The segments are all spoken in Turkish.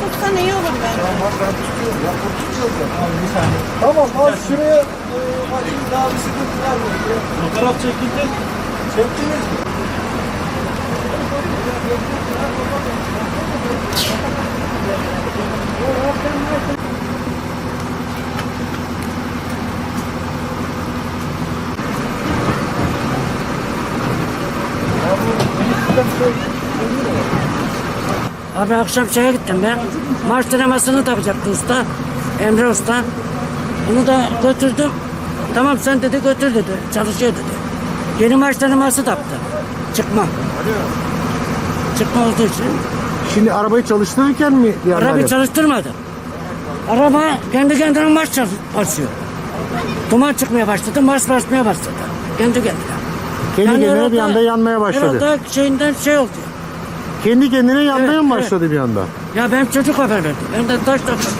Tutsan iyi olur bence. Tamam az şuraya e, bakayım daha çekildi. Çektiniz mi? Abi akşam şeye gittim ben. Marş denemesini takacaktı usta. Emre usta. Onu da götürdüm. Tamam sen dedi götür dedi. Çalışıyor dedi. Yeni marş denemesi taktı. Çıkma. Çıkma olduğu için. Şimdi arabayı çalıştırırken mi anda Arabayı alev? çalıştırmadı. Araba kendi kendine marş çalış- basıyor. Duman çıkmaya başladı, marş basmaya başladı. Kendi kendine. Kendi kendine bir anda yanmaya başladı. Herhalde şeyinden şey oldu. Kendi kendine yanmaya Evet, mı evet. başladı bir anda? Ya ben çocuk haber verdi. Ben de taş taş çıktı.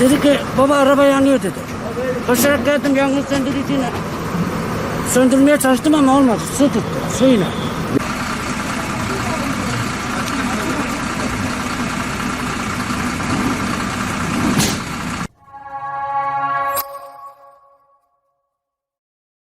Dedi ki baba araba yanıyor dedi. Koşarak geldim yangın söndürücüyle. Söndürmeye çalıştım ama olmadı. Su tuttu suyla.